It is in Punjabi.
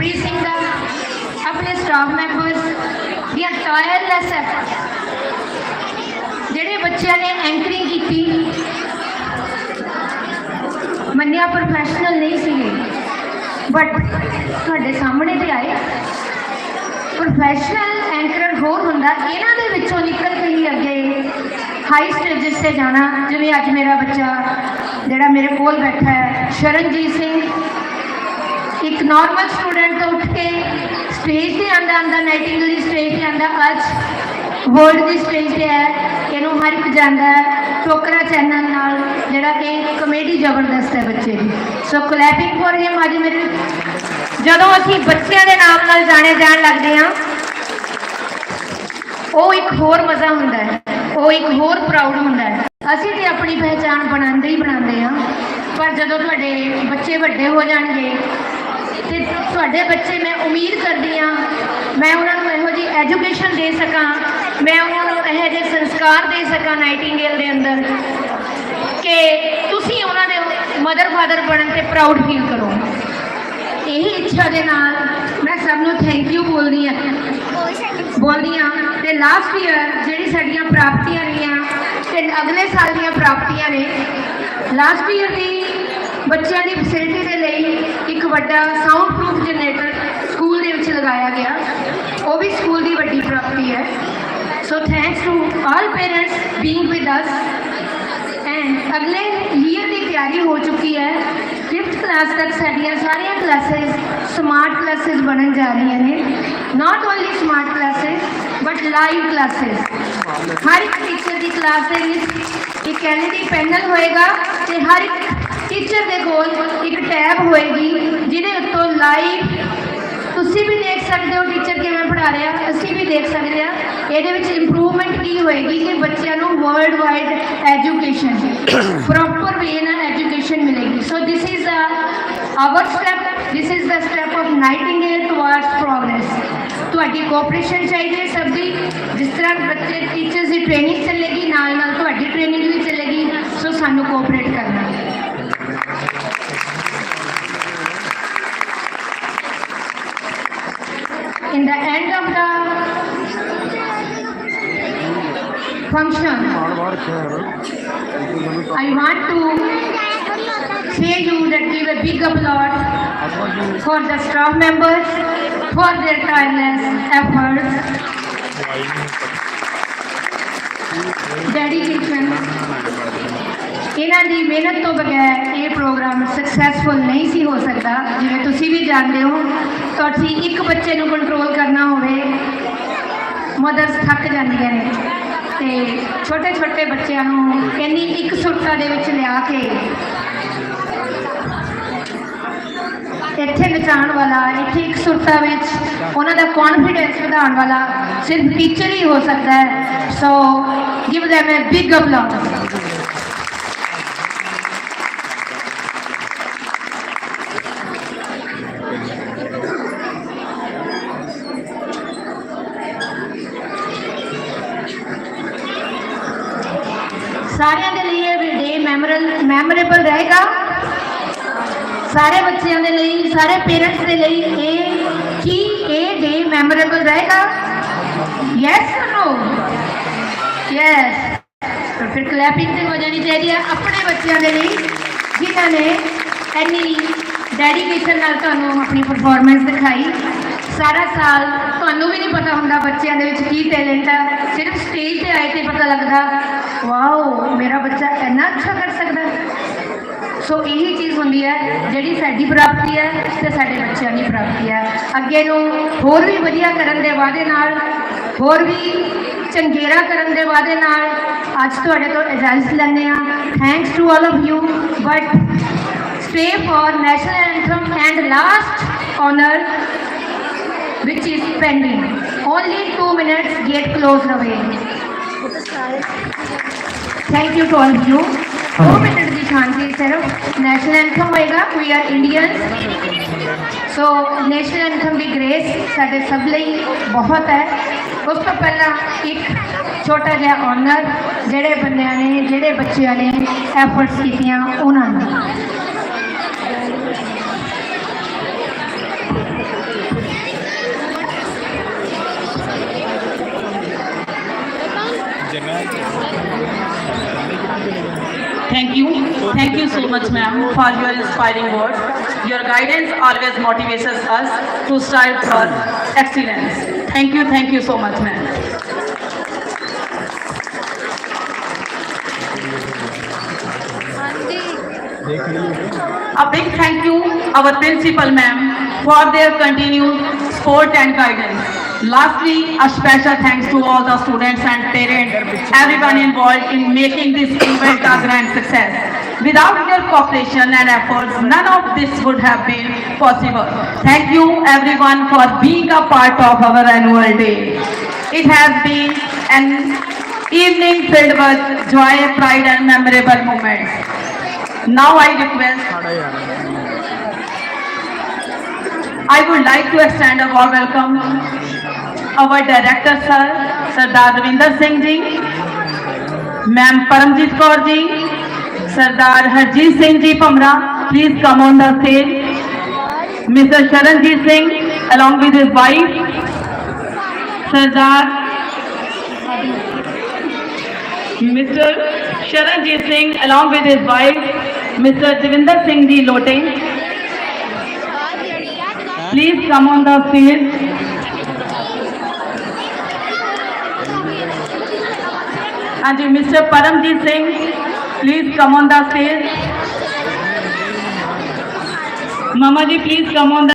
ਹਰਪ੍ਰੀਤ ਸਿੰਘ ਦਾ, ਆਪਣੇ ਸਟਾਫ ਮੈਂਬਰਸ ਦੀਆਂ ਟਾਇਰਲੈਸ ਐਫਰਟ ਜਿਹੜੇ ਬੱਚਿਆਂ ਨੇ ਐਂਕਰਿੰਗ ਕੀਤੀ, ਮੰਨਿਆ ਪ੍ਰੋਫੈਸ਼ਨਲ ਨਹੀਂ ਸੀਗੇ। ਬਟ ਤੁਹਾਡੇ ਸਾਹਮਣੇ ਤੇ ਆਏ। ਪ੍ਰੋਫੈਸ਼ਨਲ ਐਂਕਰਰ ਹੋਰ ਹੁੰਦਾ, ਇਹਨਾਂ ਦੇ ਵਿੱਚੋਂ ਨਿਕਲ ਕੇ ਹੀ ਅੱਗੇ ਹਾਈ ਸਟੇਜਸ ਤੇ ਜਾਣਾ। ਜਿਵੇਂ ਅੱਜ ਮੇਰਾ ਬੱਚਾ, ਜਿਹੜਾ ਮੇਰੇ ਕੋਲ ਬੈਠਾ ਹੈ, ਸ਼ਰਨਜੀਤ ਸਿੰਘ। ਇੱਕ ਨਾਰਮਲ ਸਟੂਡੈਂਟ ਤੋਂ ਉੱਠ ਕੇ ਸਟੇਜ ਤੇ ਆਂਦਾ ਆਂਦਾ ਨਾਈਟਿੰਗੇਲ ਦੀ ਸਟੇਜ ਤੇ ਆਂਦਾ ਅੱਜ ਵਰਲਡ ਦੀ ਸਟੇਜ ਤੇ ਹੈ, ਇਹਨੂੰ ਹਰ ਇੱਕ ਜਾਂਦਾ ਟੋਕਰਾ ਚੈਨਲ ਨਾਲ, ਜਿਹੜਾ ਕਿ ਕਮੇਡੀ ਜ਼ਬਰਦਸਤ ਹੈ ਬੱਚੇ ਦੀ। ਸੋ ਕਲੈਪਿੰਗ ਫॉर ਹਿਮ ਅੱਜ ਮੇਰੇ ਜਦੋਂ ਅਸੀਂ ਬੱਚਿਆਂ ਦੇ ਨਾਮ ਨਾਲ ਜਾਣੇ ਜਾਣ ਲੱਗਦੇ ਹਾਂ, ਉਹ ਇੱਕ ਹੋਰ ਮਜ਼ਾ ਹੁੰਦਾ ਹੈ, ਉਹ ਇੱਕ ਹੋਰ ਪ੍ਰਾਊਡ ਹੁੰਦਾ ਹੈ। ਅਸੀਂ ਤੇ ਆਪਣੀ ਪਹਿਚਾਣ ਬਣਾਉਂਦੇ ਹੀ ਬਣਾਉਂਦੇ ਹਾਂ, ਪਰ ਜਦੋਂ ਤੁਹਾਡੇ ਬੱਚੇ ਵੱਡੇ ਹੋ ਜਾਣਗੇ ਤੇ ਤੁਹਾਡੇ ਬੱਚੇ ਮੈਂ ਉਮੀਦ ਕਰਦੀ ਹਾਂ, ਮੈਂ ਉਹਨਾਂ ਨੂੰ ਇਹੋ ਜਿਹੀ ਐਜੂਕੇਸ਼ਨ ਦੇ ਸਕਾਂ, ਮੈਂ ਉਹਨਾਂ ਨੂੰ ਇਹੋ ਜਿਹੇ ਸੰਸਕਾਰ ਦੇ ਸਕਾਂ ਨਾਈਟਿੰਗੇਲ ਦੇ ਅੰਦਰ ਕਿ ਤੁਸੀਂ ਉਹਨਾਂ ਦੇ ਮਦਰ ਫਾਦਰ ਬਣਨ ਤੇ ਪ੍ਰਾਊਡ ਫੀਲ ਕਰੋ। ਇਹੀ ਇੱਛਾ ਦੇ ਨਾਲ ਮੈਂ ਸਭ ਨੂੰ ਥੈਂਕ ਯੂ ਬੋਲਦੀ ਹਾਂ। ਬੋਲਦੀ ਹਾਂ ਤੇ ਲਾਸਟ ਈਅਰ ਜਿਹੜੀ ਸਾਡੀਆਂ ਪ੍ਰਾਪਤੀਆਂ ਰਹੀਆਂ ਤੇ ਅਗਲੇ ਸਾਲ ਦੀਆਂ ਪ੍ਰਾਪਤੀਆਂ ਨੇ ਲਾਸਟ ਈਅਰ ਦੀ ਬੱਚਿਆਂ ਦੀ ਫੈਸਿਲਿਟੀ ਵੱਡਾ ਸਾਊਂਡ ਪ੍ਰੂਫ ਜਨਰੇਟਰ ਸਕੂਲ ਦੇ ਵਿੱਚ ਲਗਾਇਆ ਗਿਆ। ਉਹ ਵੀ ਸਕੂਲ ਦੀ ਵੱਡੀ ਪ੍ਰਾਪਤੀ ਹੈ। So thanks to all parents being with us and ਅਗਲੇ ਈਅਰ ਦੀ ਤਿਆਰੀ ਹੋ ਚੁੱਕੀ ਹੈ। 5th ਕਲਾਸ ਤੱਕ ਸਾਡੀਆਂ ਸਾਰੀਆਂ ਕਲਾਸਿਸ ਸਮਾਰਟ ਕਲਾਸਿਸ ਬਣਨ ਜਾ ਰਹੀਆਂ ਨੇ। Not only smart classes but live classes ਹਰ ਇੱਕ ਟੀਚਰ ਦੀ ਕਲਾਸ ਦੇ ਵਿੱਚ ਇੱਕ ਐਲਈਡੀ ਪੈਨਲ ਹੋਏਗਾ ਤੇ ਹਰ ਇੱਕ ਟੀਚਰ ਦੇ ਕੋਲ ਇੱਕ ਟੈਬ ਹੋਏਗੀ, ਜਿਹਦੇ ਉੱਤੋਂ ਲਾਈਵ ਤੁਸੀਂ ਵੀ ਦੇਖ ਸਕਦੇ ਹੋ ਟੀਚਰ ਕਿਵੇਂ ਪੜ੍ਹਾ ਰਿਹਾ, ਅਸੀਂ ਵੀ ਦੇਖ ਸਕਦੇ ਹਾਂ। ਇਹਦੇ ਵਿੱਚ ਇੰਪਰੂਵਮੈਂਟ ਕੀ ਹੋਏਗੀ ਕਿ ਬੱਚਿਆਂ ਨੂੰ world wide education proper way ਨਾਲ ਐਜੂਕੇਸ਼ਨ ਮਿਲੇਗੀ। So this is our step this is the step of Nightingale towards progress ਤੁਹਾਡੀ ਕੋਆਪਰੇਸ਼ਨ ਚਾਹੀਦੀ ਹੈ ਸਭ ਦੀ, ਜਿਸ ਤਰ੍ਹਾਂ ਬੱਚੇ ਟੀਚਰਸ ਦੀ ਟ੍ਰੇਨਿੰਗ ਚੱਲੇਗੀ ਨਾਲ ਨਾਲ ਤੁਹਾਡੀ ਟ੍ਰੇਨਿੰਗ ਵੀ ਚੱਲੇਗੀ। ਸੋ ਸਾਨੂੰ ਕੋਆਪਰੇਟ ਕਰਨਾ। in the end of the function, I want to say you that give a big applause for the staff members for their tireless efforts, dedication. ਇਹਨਾਂ ਦੀ ਮਿਹਨਤ ਤੋਂ ਬਗੈਰ ਇਹ ਪ੍ਰੋਗਰਾਮ ਸਕਸੈਸਫੁਲ ਨਹੀਂ ਸੀ ਹੋ ਸਕਦਾ। ਜਿਵੇਂ ਤੁਸੀਂ ਵੀ ਜਾਣਦੇ ਹੋ ਤੁਸੀਂ ਇੱਕ ਬੱਚੇ ਨੂੰ ਕੰਟਰੋਲ ਕਰਨਾ ਹੋਵੇ ਮਦਰਸ ਥੱਕ ਜਾਂਦੀਆਂ ਨੇ। ਤੇ ਛੋਟੇ ਛੋਟੇ ਬੱਚਿਆਂ ਨੂੰ ਇੰਨੀ ਇੱਕ ਸੁਰਤਾ ਦੇ ਵਿੱਚ ਲਿਆ ਕੇ ਇੱਥੇ ਨਚਾਉਣ ਵਾਲਾ, ਇੱਥੇ ਇੱਕ ਸੁਰਤਾ ਵਿੱਚ ਉਹਨਾਂ ਦਾ ਕੌਨਫੀਡੈਂਸ ਵਧਾਉਣ ਵਾਲਾ ਸਿਰਫ ਟੀਚਰ ਹੀ ਹੋ ਸਕਦਾ ਹੈ। So give them a big applause ਸਾਰਿਆਂ ਦੇ ਲਈ ਇਹ ਡੇ ਮੈਮੋਰਲ ਮੈਮੋਰੇਬਲ ਰਹੇਗਾ। ਸਾਰੇ ਬੱਚਿਆਂ ਦੇ ਲਈ, ਸਾਰੇ ਪੇਰੈਂਟਸ ਦੇ ਲਈ ਇਹ ਕੀ, ਇਹ ਡੇ ਮੈਮੋਰੇਬਲ ਰਹੇਗਾ? ਯੈਸ অর ਨੋ ਯੈਸ ਫਿਰ ਕਲੈਪਿੰਗ ਤੇ ਹੋ ਜਾਣੀ ਚਾਹੀਦੀ ਹੈ ਆਪਣੇ ਬੱਚਿਆਂ ਦੇ ਲਈ, ਜਿਨ੍ਹਾਂ ਨੇ ਇੰਨੀ ਡੈਡੀਕੇਸ਼ਨ ਨਾਲ ਤੁਹਾਨੂੰ ਆਪਣੀ ਪਰਫਾਰਮੈਂਸ ਦਿਖਾਈ। ਸਾਰਾ ਸਾਲ ਤੁਹਾਨੂੰ ਵੀ ਨਹੀਂ ਪਤਾ ਹੁੰਦਾ ਬੱਚਿਆਂ ਦੇ ਵਿੱਚ ਕੀ ਟੈਲੈਂਟ ਹੈ ਸਿਰਫ ਸਟੇਜ ਤੇ ਆਏ ਤੇ ਪਤਾ ਲੱਗਦਾ, ਵਾਓ, ਮੇਰਾ ਬੱਚਾ ਇੰਨਾ ਅੱਛਾ ਕਰ ਸਕਦਾ। ਸੋ ਇਹੀ ਚੀਜ਼ ਹੁੰਦੀ ਹੈ ਜਿਹੜੀ ਸਾਡੀ ਪ੍ਰਾਪਤੀ ਹੈ ਤੇ ਸਾਡੇ ਬੱਚਿਆਂ ਦੀ ਪ੍ਰਾਪਤੀ ਹੈ। ਅੱਗੇ ਨੂੰ ਹੋਰ ਵੀ ਵਧੀਆ ਕਰਨ ਦੇ ਵਾਅਦੇ ਨਾਲ, ਹੋਰ ਵੀ ਚੰਗੇਰਾ ਕਰਨ ਦੇ ਵਾਅਦੇ ਨਾਲ ਅੱਜ ਤੁਹਾਡੇ ਤੋਂ ਇਜਾਜ਼ਤ ਲੈਂਦੇ ਹਾਂ। Thanks to all of you but stay for national anthem and last honor which is pending. Only two minutes get closed away. Thank you to all of you. ਦੋ ਮਿੰਟ ਦੀ ਸ਼ਾਂਤੀ ਸਿਰਫ ਨੈਸ਼ਨਲ ਐਂਥਮ ਹੋਏਗਾ we are Indians so national anthem the grace ਸਾਡੇ ਸਭ ਲਈ ਬਹੁਤ ਹੈ ਉਸ ਤੋਂ ਪਹਿਲਾਂ ਇੱਕ ਛੋਟਾ ਜਿਹਾ ਆਨਰ ਜਿਹੜੇ ਬੰਦਿਆਂ ਨੇ, ਜਿਹੜੇ ਬੱਚਿਆਂ ਨੇ ਐਫਰਟਸ ਕੀਤੀਆਂ ਉਹਨਾਂ ਨੂੰ Thank you Thank you so much, ma'am, for your inspiring words. Your guidance always motivates us to strive for excellence. Thank you, thank you so much, ma'am. A big thank you our principal ma'am for their continued support and guidance. Lastly, a special thanks to all the students and parents, everyone involved in making this event a grand success. Without their cooperation and efforts, none of this would have been possible. Thank you everyone for being a part of our annual day. It has been an evening filled with joy, pride and memorable moments. Now I request I would like to extend a warm welcome our director sir, Sardar Ravinder Singh ji, Ma'am Paramjit Kaur ji, Sardar Harjeet Singh ji Pamra, please come on the stage. Mr. Sharanjit Singh along with his wife, Sardar Mr. Sharanjit Singh along with his wife, Mr. Devinder Singh ji Lote. Please come on the stage. ਹਾਂਜੀ mister Paramjit Singh please come on the stage ਮਾਮਾ ਜੀ ਪਲੀਜ਼ ਕਮ ਔਨ